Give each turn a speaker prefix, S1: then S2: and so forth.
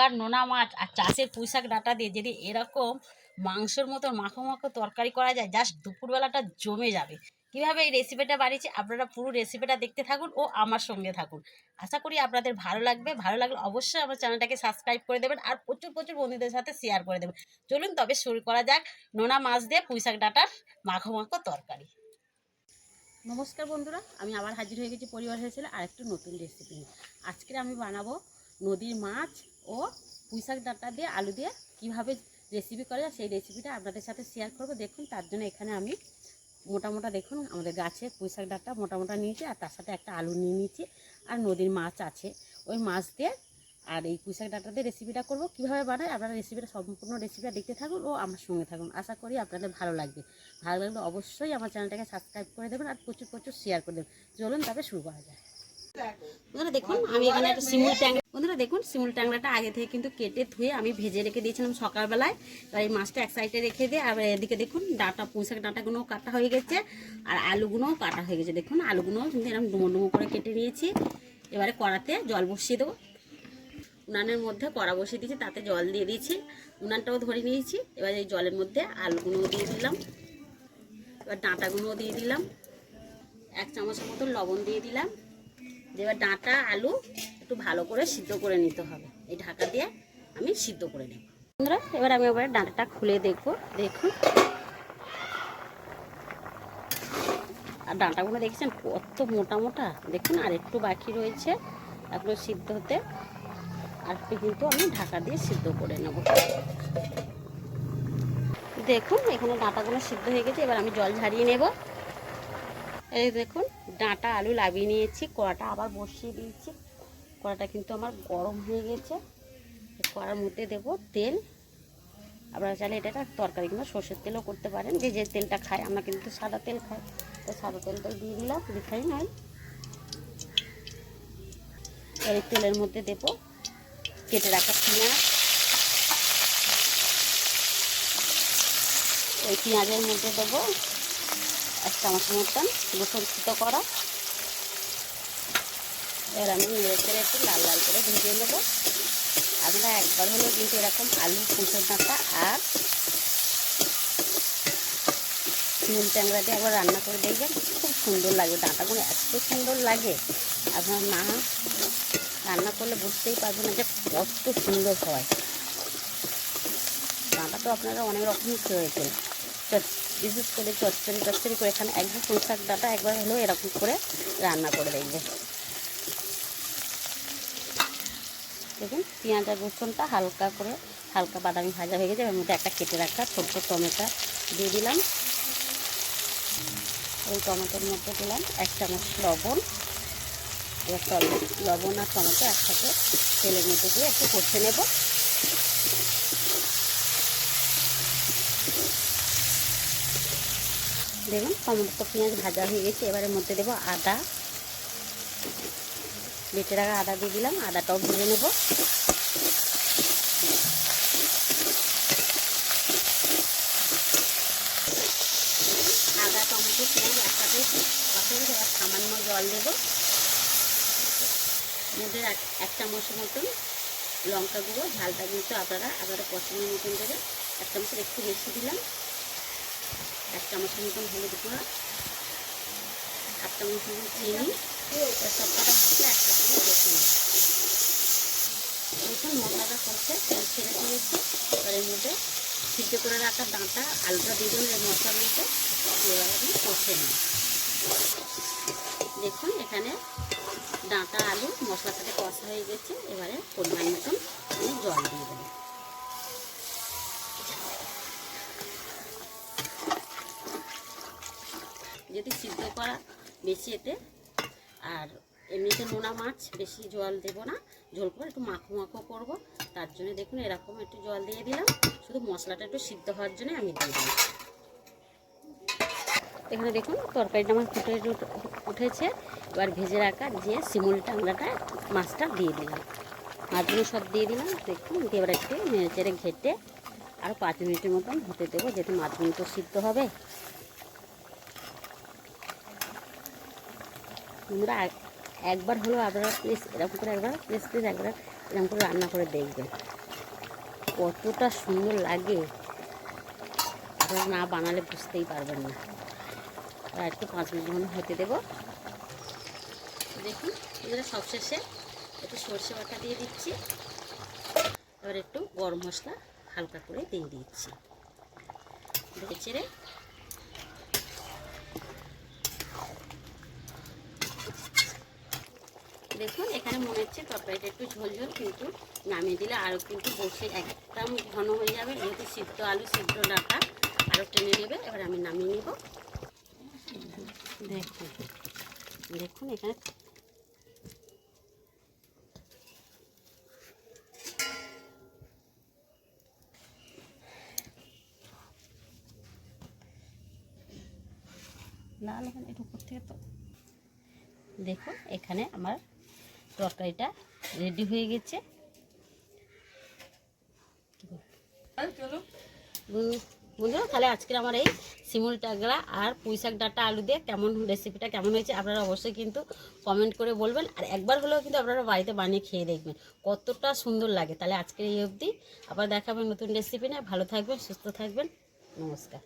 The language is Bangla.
S1: গঙ্গার নোনা মাছ আর চাষের পুঁইশাক ডাটা দিয়ে যদি এরকম মাংসর মতো মাখো মাখো তরকারি করা যায় জাস্ট দুপুরবেলাটা জমে যাবে। কীভাবে এই রেসিপিটা বানিয়েছি, আপনারা পুরো রেসিপিটা দেখতে থাকুন ও আমার সঙ্গে থাকুন। আশা করি আপনাদের ভালো লাগবে। ভালো লাগলে অবশ্যই আমার চ্যানেলটাকে সাবস্ক্রাইব করে দেবেন আর প্রচুর প্রচুর বন্ধুদের সাথে শেয়ার করে দেবেন। চলুন তবে শুরু করা যাক নোনা মাছ দিয়ে পুঁইশাক ডাটার মাখো মাখো তরকারি। নমস্কার বন্ধুরা, আমি আবার হাজির হয়ে গেছি পরিবার হয়েছিল আর একটু নতুন রেসিপি আজকে আমি বানাবো নদীর মাছ ও পুঁইশাক ডাঁটা দিয়ে আলু দিয়ে কীভাবে রেসিপি করা সেই রেসিপিটা আপনাদের সাথে শেয়ার করব। দেখুন, তার জন্য এখানে আমি মোটা মোটা দেখুন, আমাদের গাছে পুঁইশাক ডাঁটা মোটা মোটা নিয়েছি আর তার সাথে একটা আলু নিয়ে নিয়েছি আর নদীর মাছ আছে। ওই মাছ দিয়ে আর এই পুঁইশাক ডাঁটা দিয়ে রেসিপিটা করব। কীভাবে বানায় আপনারা রেসিপিটা সম্পূর্ণ রেসিপিটা দেখতে থাকুন ও আমার সঙ্গে থাকুন। আশা করি আপনাদের ভালো লাগবে। ভালো লাগলে অবশ্যই আমার চ্যানেলটাকে সাবস্ক্রাইব করে দেবেন আর প্রচুর প্রচুর শেয়ার করে দেবেন। চলুন তবে শুরু করা যায় বন্ধুরা দেখুন, আমি এখানে একটা শিমুল ট্যাংরা বন্ধুরা দেখুন, শিমুল ট্যাংরাটা আগে থেকে কিন্তু কেটে ধুয়ে আমি ভেজে রেখে দিয়েছিলাম সকালবেলায়। এবার এই মাছটা এক সাইডে রেখে দিয়ে, আর এদিকে দেখুন, ডাটা পুঁইশাক ডাঁটাগুলোও কাটা হয়ে গেছে, আর আলুগুলোও কাটা হয়ে গেছে। দেখুন, আলুগুলোও কিন্তু এরকম ডুমো ডুমো করে কেটে নিয়েছি। এবারে কড়াতে জল বসিয়ে দেবো। উনানের মধ্যে কড়া বসিয়ে দিয়েছি, তাতে জল দিয়ে দিয়েছি। উনানটাও ধরে নিয়েছি, এবার এই জলের মধ্যে আলুগুলোও দিয়ে দিলাম। এবার ডাঁটাগুলোও দিয়ে দিলাম। এক চামচের মতো লবণ দিয়ে দিলাম। এবার ডাঁটা, আলু একটু ভালো করে সিদ্ধ করে নিতে হবে। এই ঢাকা দিয়ে আমি সিদ্ধ করে নেব। বন্ধুরা, এবার আমি এবার ডাঁটাটা খুলে দেখব। দেখুন। আর ডাঁটাগুলো দেখছেন কত মোটা মোটা? দেখুন, আর একটু বাকি রয়েছে এগুলো সিদ্ধ হতে। আর কিন্তু আমি ঢাকা দিয়ে সিদ্ধ করে নেব। দেখুন, এখানে ডাঁটাগুলো সিদ্ধ হয়ে গেছে। এবার আমি জল ঝারিয়ে নেব। এই দেখুন, ডাঁটা আলু লাভিয়ে নিয়েছি, কড়াটা আবার বসিয়ে দিয়েছি। কড়াটা কিন্তু আমার গরম হয়ে গেছে। কড়ার মধ্যে দেব তেল। আপনারা চাইলে এটা একটা তরকারি কিংবা সর্ষের তেলও করতে পারেন। যে যে তেলটা খায়, আমরা কিন্তু সাদা তেল খাই। তো সাদা তেলটাই দিয়ে দিলাম রিফাইন এর এই তেলের মধ্যে দেব কেটে রাখা পেঁয়াজ এই পেঁয়াজের মধ্যে দেবো এক চামচ মতন রসুন ফুটো করা। এবার আমি নেড়ে চেড়ে একটু লাল লাল করে ভেজে নেব। আপনারা একবার হলেও কিন্তু এরকম আলু কুঁচোর ডাঁটা আর নুন ট্যাংরা দিয়ে একবার রান্না করে দেখবেন, খুব সুন্দর লাগে ডাঁটাগুলো এত সুন্দর লাগে। আপনার না রান্না করলে বুঝতেই পারবেন না যে কত সুন্দর হয়। ডাঁটা তো আপনারা অনেক রকমই খেয়েছেন। বিশেষ করে চচ্চড়ি চচ্চড়ি করে এখানে একবার পুঁই শাক ডাঁটা একবার হলেও এরকম করে রান্না করে দেখবেন। দেখুন, পেঁয়াজ আর রসুনটা হালকা করে, হালকা বাদামি ভাজা হয়ে গেছে এর মধ্যে একটা কেটে রাখা ছোট্ট টমেটো দিয়ে দিলাম। ওই টমেটোর মধ্যে দিলাম এক চামচ লবণ। এবার লবণ আর টমেটো একসাথে তেলের মধ্যে দিয়ে একটু কষে নেব। দেখুন টমেটো পেঁয়াজ ভাজা হয়ে গেছে, এবারের মধ্যে দেবো আদা। বেটে রাখা আদা দিয়ে দিলাম, আদাটাও ভেজে নেব। আদা, টমেটো পেঁয়াজ একসাথে সামান্য জল দেব। মধ্যে এক এক চামচের মতন লঙ্কা গুঁড়ো, ঝালটা কিন্তু আপনারা আপনারা পছন্দের মতন দেবে এক চামচের একটু বেশি দিলাম। এক চামচের মতন হলুদ গুঁড়া, হাফ চামচ মতন চিনি। এবার সবকটা মশলা একসাথে আমি কষে নেব দেখুন, মশলাটা করছে তেল ছেড়ে দিয়েছে। এবার এর মধ্যে সিদ্ধ করে রাখা ডাঁটা, আলুটা দিয়ে দেবেন এই মশলার মধ্যে এবার আমি কষে নিই দেখুন, এখানে ডাঁটা, আলু মশলার সাথে কষা হয়ে গেছে। এবারে পরিমাণ মতন আমি জল দিয়ে দেবো। যদি সিদ্ধ করা বেশি এতে, আর এমনিতে নোনা মাছ বেশি জল দেব না ঝোল করে একটু মাখো মাখো করব। তার জন্য দেখুন এরকম একটু জল দিয়ে দিলাম। শুধু মশলাটা একটু সিদ্ধ হওয়ার জন্য আমি দিয়ে দিলাম। এখানে দেখুন তরকারিটা আমার ফুটে উঠ- উঠেছে। এবার ভেজে রাখা যে শিমুল টাংলাটা, মাছটা দিয়ে দিলাম। মাছগুলো সব দিয়ে দিলাম। দেখুন দিয়ে এবার একটু নেড়ে চেড়ে ঘেটে আর পাঁচ মিনিটের মতন হতে দেবো যেহেতু মাছগুলো তো সিদ্ধ হবে। বন্ধুরা একবার হলো আপনারা প্লিজ এরকম করে একবার প্লিজ প্লিজ একবার এরকম করে রান্না করে দেখবেন। কতটা সুন্দর লাগে। আপনারা না বানালে বুঝতেই পারবেন না। আর একটু পাঁচ মিনিট মতো হতে দেবো। দেখুন, এগুলো সবশেষে একটু সর্ষে বাটা দিয়ে দিচ্ছি। এবার একটু গরম মশলা হালকা করে দিয়ে দিচ্ছি। ছেড়ে দেখুন এখানে মনে হচ্ছে তরকারিটা একটু ঝোল ঝোল কিন্তু নামিয়ে দিলে আরও কিন্তু বসে একদম ঘন হয়ে যাবে। যেহেতু সিদ্ধ আলু সিদ্ধ ডাটা আরও টেনে নেবে এবার আমি নামিয়ে নেব। দেখুন দেখুন এখানে। লাল এখানে একটু উপর থেকে তো। দেখুন এখানে আমার তরকারিটা রেডি হয়ে গেছে। বন্ধুরা তাহলে আজকের আমার এই শিমুল টাগরা আর পুঁই শাক ডাটা আলু দিয়ে কেমন রেসিপিটা কেমন হয়েছে আপনারা অবশ্যই কিন্তু কমেন্ট করে বলবেন। আর একবার হলেও কিন্তু আপনারা বাড়িতে বানিয়ে খেয়ে দেখবেন কতটা সুন্দর লাগে। তাহলে আজকের এই অবধি আবার দেখাবেন নতুন রেসিপি না ভালো থাকবেন সুস্থ থাকবেন। নমস্কার।